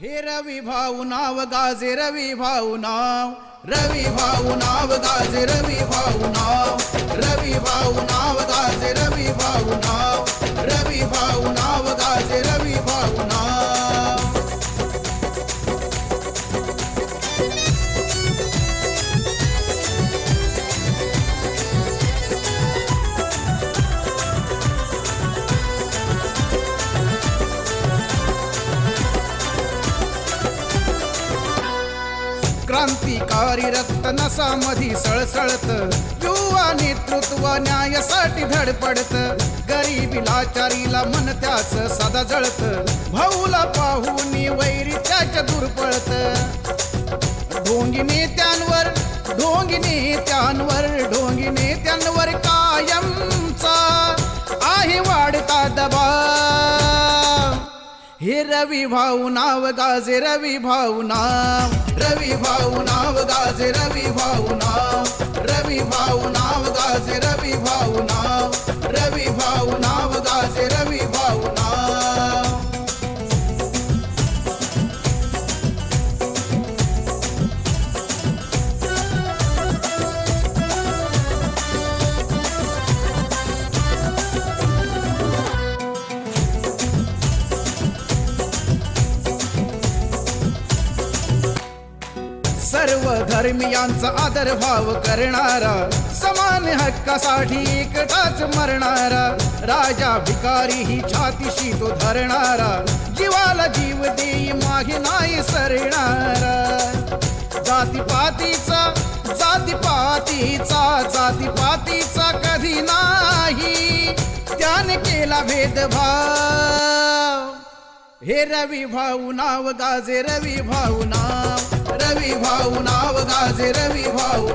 हे रवी भाऊ नाव गाजे रवी भाऊ नाव. रवी भाऊ नाव गाजे रवी भाऊ नाव. रवी भाऊ नाव क्रांतिकारी रक्त नसामधी सळसळत युवा नेतृत्व न्यायासाठी धडपडत गरीबी लाचारीला मन त्याच सदा जळत भाऊला पाहून वैरी त्याच्या पळत ढोंगी नेत्यांवर ढोंगी नेत्यांवर ढोंगी नेत्यांवर का हे रवी भाऊ नाव गाजे रवी भाऊ नाव. रवी भाऊ नाव गाजे रवी भाऊ नाव. रवी भाऊ सर्व धर्मियांचा आदर भाव करणारा समान हक्कासाठी एकटाच मरणारा राजा भिकारी ही छातीशी तो धरणारा जीवाला जीव देई मागे नाही सरणारा. जातीपातीचा जातीपातीचा जातीपातीचा कधी नाही त्याने केला भेदभाव. हे रवी भाऊ नाव गाजे रवी भाऊ नाव. भाऊ नाव गाजे रवी भाऊ